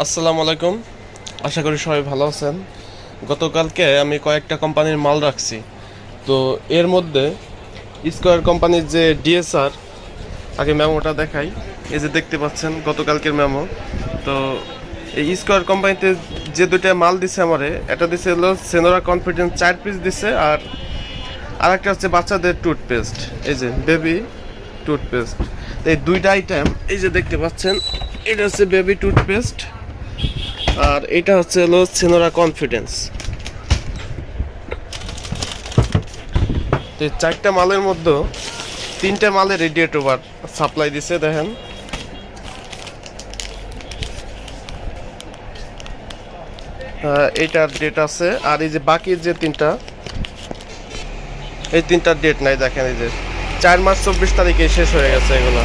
আসসালামু আলাইকুম। আশা করি সবাই ভালো আছেন। গতকালকে আমি কয়েকটা কোম্পানির মাল রাখছি। তো এর মধ্যে স্কোয়ার কোম্পানির যে ডিএসআর আগে মেমোটা দেখাই। এই যে দেখতে পাচ্ছেন, গতকালকের মেমো। তো এই স্কোয়ার কোম্পানিতে যে দুইটা মাল দিছে আমারে, এটা দিছে হলো সেনোরা কনফিডেন্স চার পিস দিছে আর আরেকটা হচ্ছে বাচ্চাদের টুথপেস্ট এই যে বেবি টুথপেস্ট এই দুইটা আইটেম এই যে দেখতে পাচ্ছেন, এটা হচ্ছে বেবি টুথপেস্ট আর এটা হচ্ছে হলো সেনোরা কনফিডেন্স। তো চারটা মালের মধ্যে তিনটা মালের রেডিয়েট ওভার সাপ্লাই দিছে দেখেন। আহ, এইটার ডেট আছে আর এই যে বাকি যে তিনটা এই তিনটার ডেট নাই দেখেন এই যে। চার মাস চব্বিশ তারিখে শেষ হয়ে গেছে এগুলো।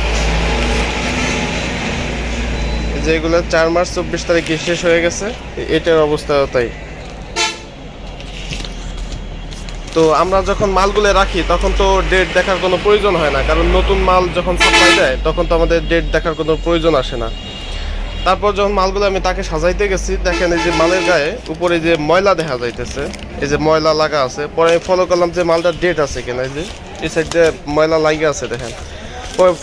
এই যে এগুলো চার মাস চব্বিশ তারিখে শেষ হয়ে গেছে, এটার অবস্থা তাই। তো আমরা যখন মালগুলো রাখি, তখন তো ডেট দেখার কোনো প্রয়োজন হয় না, কারণ নতুন মাল যখন সাপ্লাই দেয়, তখন তো আমাদের ডেট দেখার কোনো প্রয়োজন আসে না। তারপর যখন মালগুলো আমি তাকে সাজাইতে গেছি, দেখেন এই যে মালের গায়ে উপরে যে ময়লা দেখা যাইতেছে, এই যে ময়লা লাগা আছে, পরে আমি ফলো করলাম যে মালটার ডেট আছে কিনা, এই যে এই সাইডে ময়লা লাগে আছে, দেখেন।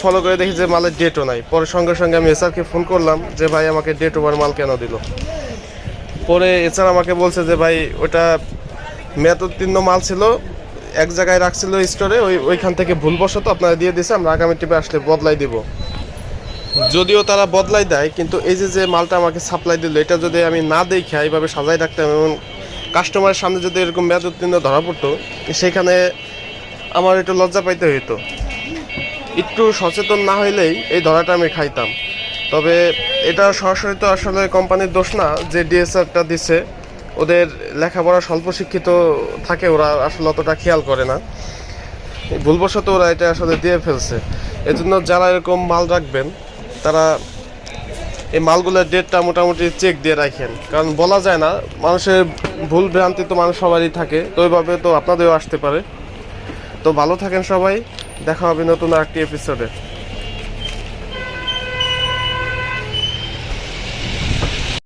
ফলো করে দেখি যে মালের ডেটও নাই। পরে সঙ্গে সঙ্গে আমি এসআরকে ফোন করলাম যে, ভাই, আমাকে ডেট ওভার মাল কেন দিল? পরে এছাড়া আমাকে বলছে যে, ভাই, ওটা মেয়াদোত্তীর্ণ মাল ছিল, এক জায়গায় রাখছিল স্টোরে ওই, ওইখান থেকে ভুলবশত আপনারা দিয়ে দিয়েছে, আমরা আগামী টিপে আসলে বদলাই দিব। যদিও তারা বদলাই দেয়, কিন্তু এই যে যে মালটা আমাকে সাপ্লাই দিল, এটা যদি আমি না দেখে এইভাবে সাজাই রাখতাম এবং কাস্টমারের সামনে যদি এরকম মেয়াদ উত্তীর্ণ ধরা পড়তো, সেখানে আমার একটু লজ্জা পাইতে হইতো। একটু সচেতন না হইলেই এই ধরাটা আমি খাইতাম। তবে এটা সরাসরি তো আসলে কোম্পানির দোষ না, যে ডিএসআরটা দিছে, ওদের লেখাপড়া স্বল্প শিক্ষিত থাকে, ওরা আসলে অতটা খেয়াল করে না। ভুলবশত ওরা এটা আসলে দিয়ে ফেলছে। এজন্য যারা এরকম মাল রাখবেন, তারা এই মালগুলোর ডেটটা মোটামুটি চেক দিয়ে রাখেন। কারণ বলা যায় না, মানুষের ভুল ভ্রান্তি তো মানুষ সবারই থাকে, তো ওইভাবে তো আপনাদেরও আসতে পারে। তো ভালো থাকেন সবাই। দেখা হবে নতুন আরেকটি এপিসোডে